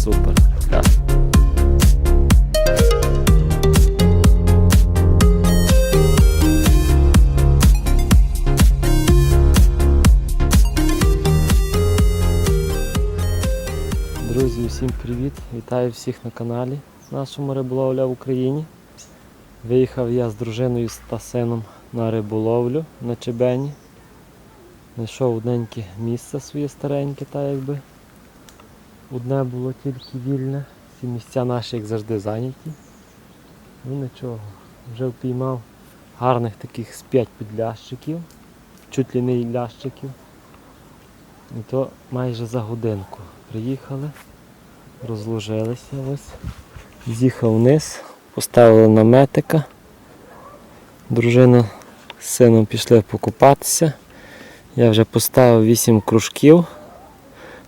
супер. Так. Друзі, усім привіт! Вітаю всіх на каналі нашому риболовля в Україні. Виїхав я з дружиною та сином на риболовлю на Чебені. Знайшов одненьке місце своє стареньке, та якби. Одне було тільки вільне, всі місця наші, як завжди, зайняті. Ну нічого, вже впіймав гарних таких з 5 підлящиків, чуть ли не лящиків. І то майже за годинку. Приїхали, розложилися ось. З'їхав вниз, поставили наметика. Дружина з сином пішли покупатися. Я вже поставив 8 кружків.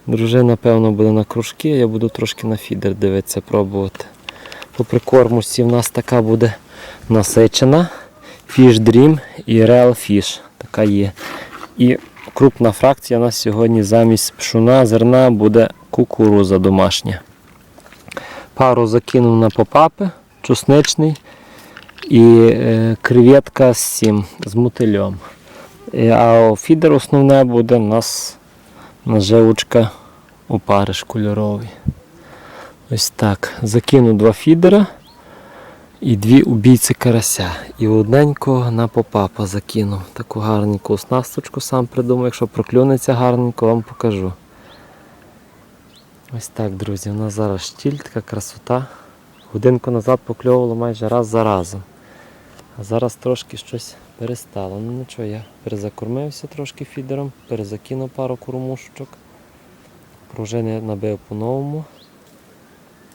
Дружина, певно, буде на кружки, я буду трошки на фідер дивитися, пробувати. По прикормочці в нас така буде насичена. Fish Dream і Real Fish. Така є. І крупна фракція у нас сьогодні замість пшуна, зерна буде кукуруза домашня. Пару закинув на попапи, чусничний і е, креветка з цим, з мотильом. Е, а фідер основне буде у нас наживочка опариш кольоровий. Ось так. Закину два фідера і дві убійці карася. І одненького на попапа закинув. Таку гарненьку оснасточку сам придумав. Якщо проклюнеться гарненько, вам покажу. Ось так, друзі, у нас зараз штіль, така красота. Годинку назад покльовувало майже раз за разом. А зараз трошки щось перестало. Ну нічого, я перезакормився трошки фідером, перезакинув пару кормушечок. Пружини набив по-новому.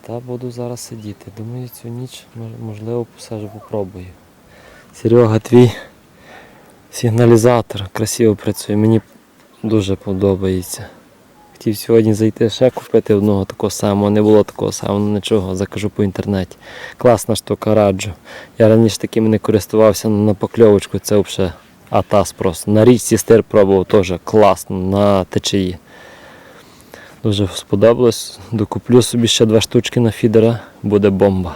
Та буду зараз сидіти. Думаю, цю ніч мож- можливо посажу, попробую. Серега, твій сигналізатор красиво працює, мені дуже подобається. Хотів сьогодні зайти ще купити одного такого самого, не було такого самого, ну нічого, закажу по інтернеті. Класна штука, раджу. Я раніше такими не користувався на покльовочку, це взагалі атас просто. На річці стир пробував теж класно, на течії. Дуже сподобалось. Докуплю собі ще два штучки на фідера, буде бомба.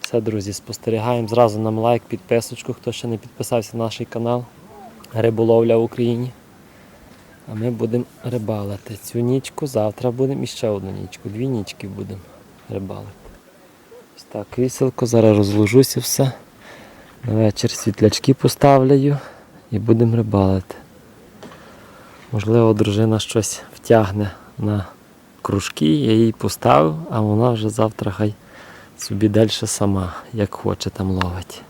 Все, друзі, спостерігаємо. Зразу нам лайк, підписочку, хто ще не підписався на наш канал. Риболовля в Україні. А ми будемо рибалити. Цю нічку, завтра будемо і ще одну нічку. Дві нічки будемо рибалити. Ось так, кріселко, зараз розложуся все. На вечір світлячки поставлю і будемо рибалити. Можливо, дружина щось втягне на кружки, я їй поставив, а вона вже завтра хай собі далі сама, як хоче там ловить.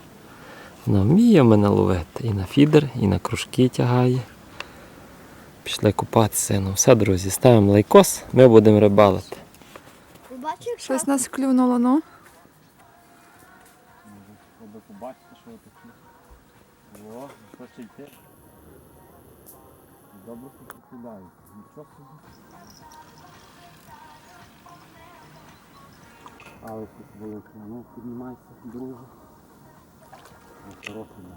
Вона вміє мене ловити і на фідер, і на кружки тягає. Пішли купатися сином. Все, друзі, ставимо лайкос, ми будемо рибалити. Щось нас клюнуло, ну. Щоб побачити, що таке. О, хоче йти. Добре покидають. Нічого собі. Але тут велике. Ну, піднімайся, друже. Осторожно.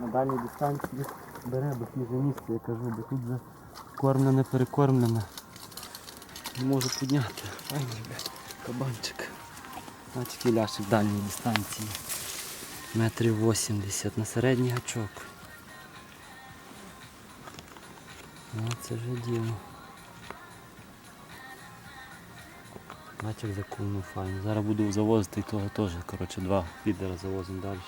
На дальній дистанції бере до фіже місце, я кажу, бо тут вже кормлене, перекормлене. Не можу підняти. Файний, блядь, кабанчик. А такий ляшик дальньої дистанції. Метрів 80 на середній гачок. О, це вже діло. Бачок закунув файно. Зараз буду завозити і того теж. Коротше, два фідера завозимо далі.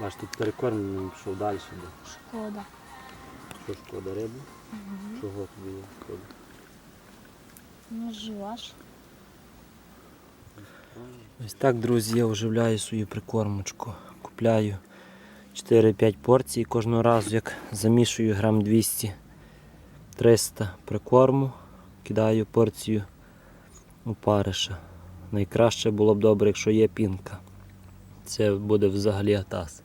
Бач, тут перекормлений пішов далі. Бо шкода. що шкода риби? Чого тобі є шкода? Не живаш. Ось так, друзі, я оживляю свою прикормочку. Купляю 4-5 порцій кожного разу, як замішую грам 200 300 прикорму, кидаю порцію опариша. Найкраще було б добре, якщо є пінка. Це буде взагалі атас.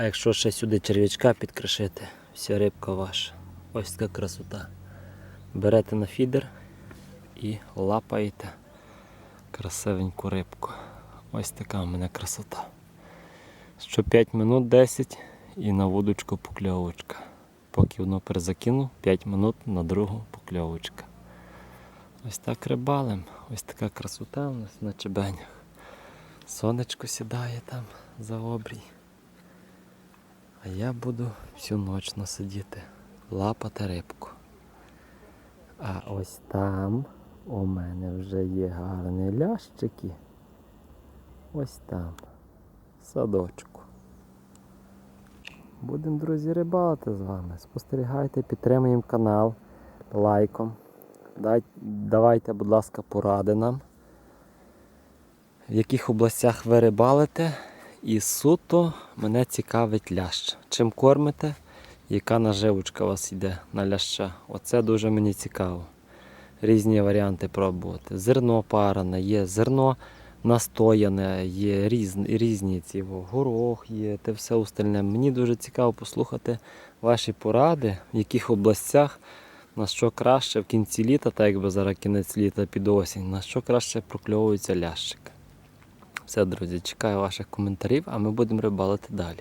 А якщо ще сюди черв'ячка підкришити, вся рибка ваша. Ось така красота. Берете на фідер і лапаєте красивеньку рибку. Ось така в мене красота. Що 5 минут 10 і на вудочку покльовочка. Поки воно перезакинув, 5 минут на другу покльовочка. Ось так рибалим. Ось така красота у нас на чебенях. Сонечко сідає там за обрій. А я буду всю ніч насидіти, лапати рибку. А ось там у мене вже є гарні лящики. Ось там, в садочку. Будемо, друзі, рибалити з вами. Спостерігайте, підтримуємо канал лайком. Давайте, будь ласка, поради нам, в яких областях ви рибалите. І суто мене цікавить лящ. Чим кормите, яка наживочка у вас йде на ляща. Оце дуже мені цікаво. Різні варіанти пробувати. Зерно паране, є зерно настояне, є різні, різні ці горох є, те все остальне. Мені дуже цікаво послухати ваші поради, в яких областях на що краще в кінці літа, так якби зараз кінець літа під осінь, на що краще прокльовується лящик. Все, друзі, чекаю ваших коментарів, а ми будемо рибалити далі.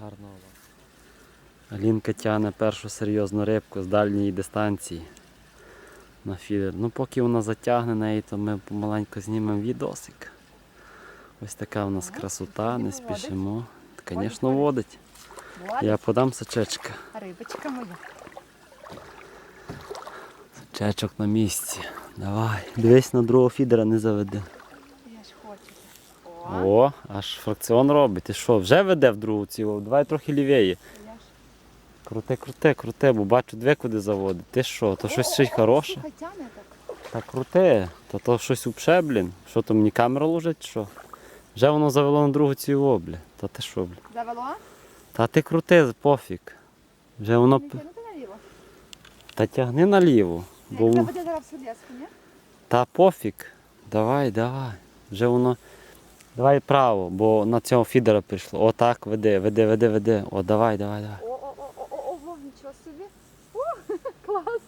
Гарного вам. Алінка тягне першу серйозну рибку з дальньої дистанції на фідер. Ну, поки вона затягне неї, то ми помаленьку знімемо відосик. Ось така у нас красота, не спішимо. Звісно, водить. Я подам сачечка. Рибочка моя. Сачечок на місці. Давай. Дивись на другого фідера не заведи. О, аж фракціон робить. Ти що, вже веде в другу цілу? Давай трохи лівіє. Круте, круте, круте, бо бачу дві куди заводить. Ти що, то щось ще й хороше? Та круте, то то щось упше, блін. Що то мені камера лежить, що? Вже воно завело на другу цілу, бля. Та ти що, бля? Завело? Та ти крути, пофіг. Вже воно. Наліво. Та тягни наліво. Бо... Леску, ні? Та пофіг. Давай, давай. Вже воно. Давай право, бо на цього фідера прийшло. Отак, веди, веди, веди, веди. О, давай, давай, давай. О, о, о, о, о, о, нічого собі. О, клас.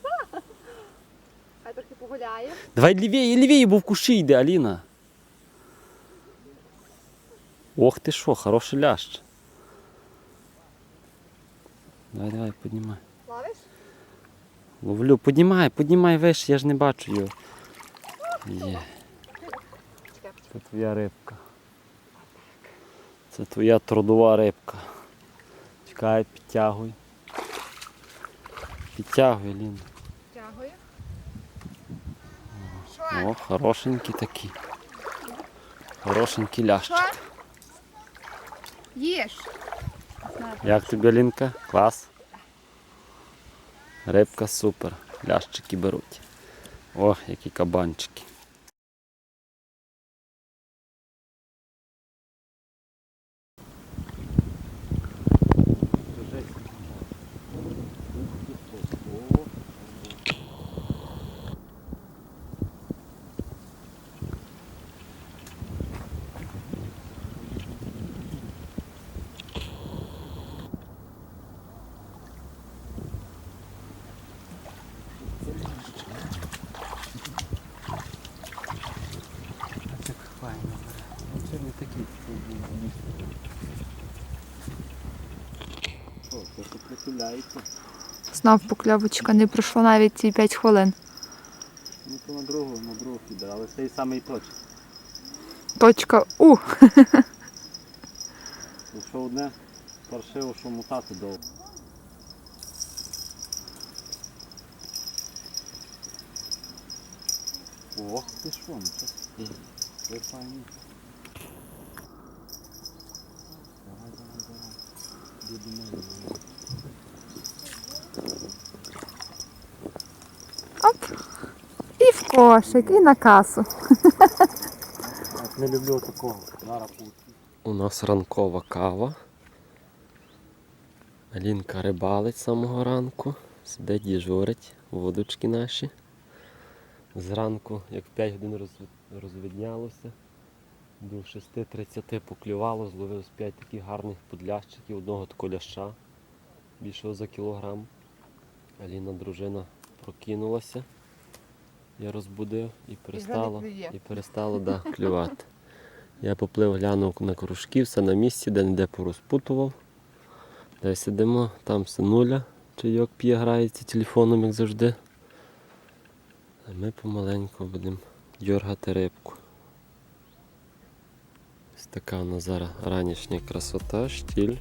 Хай трохи погуляє. Давай лівіє, лівіє, бо в куші йде, Аліна. Ох ти що, хороший лящ. Давай, давай, піднімай. Ловиш? Ловлю, піднімай, піднімай вище, я ж не бачу його. Є, це твоя рибка. Це твоя трудова рибка. Чекай, підтягуй. Підтягуй, Аліна. Тягую. О, хорошенький такий. Хорошенький лящик. Їж. Як тобі, Алінка? Клас? Рибка супер. Лящики беруть. О, які кабанчики. Прихиляється? Знов покльовочка, не пройшло навіть ці 5 хвилин. Ну то на другу, на другу піде, але цей самий точно. Точка У. Якщо одне паршиво, що мотати довго. Ох ти що, ну це. Це файно. Давай, давай, давай. До мене. Оп. І в кошик, і на касу. Не люблю такого. У нас ранкова кава. Алінка рибалить з самого ранку. Сидять діжурять, водочки наші. Зранку, як в 5 годин розвиднялося, до 6.30 поклювало, зловив з 5 таких гарних подлящиків, одного такого ляща, більшого за кілограм. Аліна дружина прокинулася. Я розбудив і перестало, і перестало да, клювати. Я поплив, глянув на кружки, все на місці, де не порозпутував. Де сидимо, там синуля, чайок п'є, грається телефоном, як завжди. А ми помаленьку будемо дергати рибку. Ось така у нас зараз ранішня красота, штіль.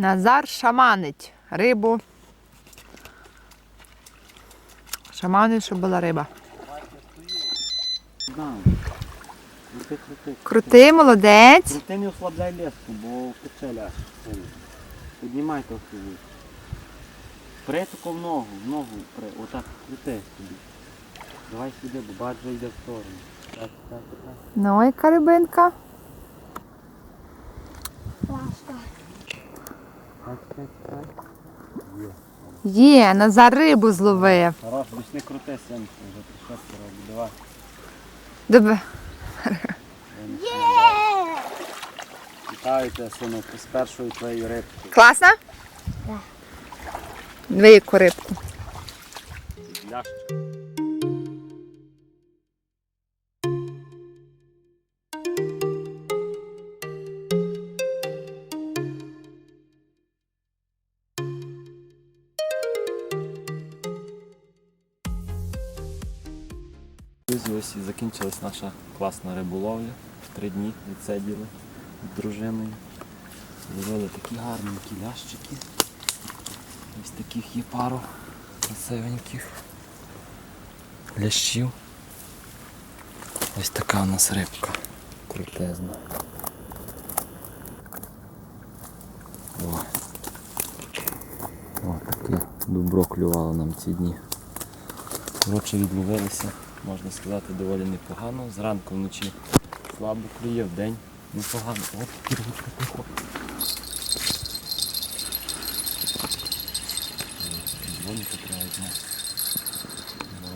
Назар шаманить рибу. Шаманить, щоб була риба. Крути, крути. Крутий, молодець. Крути не ослабляй леску, бо втече ляж. Піднімай трохи вниз. При таку в ногу, в ногу при. Отак крути собі. Давай сюди, бо баджа йде в сторону. Так, так, так. Ну, яка рибинка. Ласка. Так, так, так. Є. Назар рибу зловив. Хорош, не крути синку, вже ти що це. Давай. Добре. Вітаю тебе, синок, з першою твоєю рибкою. Класно? Диви, яку рибку. Ляж. Друзі, ось і закінчилась наша класна риболовля. Три дні відсиділи з дружиною. Зловили такі гарненькі лящики. Ось таких є пару красивеньких лящів. Ось така у нас рибка крутезна. О. О, таке добро клювало нам ці дні. Коротше, відловилися, можна сказати, доволі непогано. Зранку вночі слабо клює, вдень непогано. Треба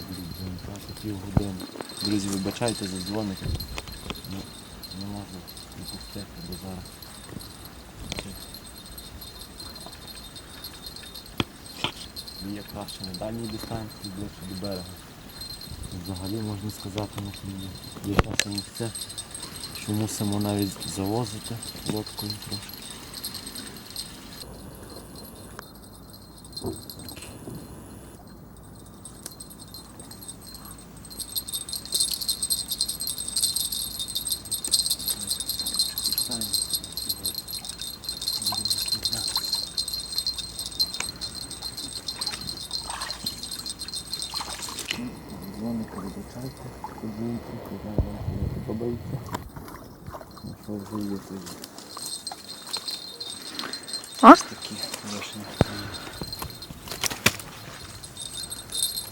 будуть дзвонити пів години. Друзі, вибачайте за дзвоники. Ну, не можу відпустити, бо зараз. Є краще на дальній дистанції, ближче до берега. Взагалі можна сказати, є- часом місце, що мусимо навіть завозити лодкою трошки. Вибачайте, подзвонити, коли вам подобається. Ну що вже є тоді. Ось такі рішення.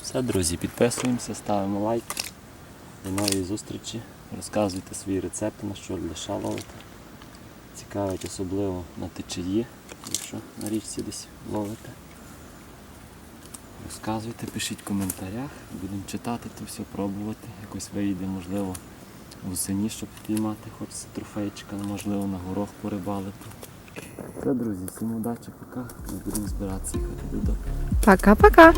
Все, друзі, підписуємося, ставимо лайк. До нової зустрічі. Розказуйте свої рецепти, на що для ловити. Цікавить особливо на течії, якщо на річці десь ловите. Розказуйте, пишіть в коментарях, будемо читати то все, пробувати. Якось вийде, можливо, восені, щоб піймати хоч трофейчика, можливо, на горох порибалити. Все, друзі, всім удачі, пока. Ми будемо збиратися і ходити додому. Пока-пока.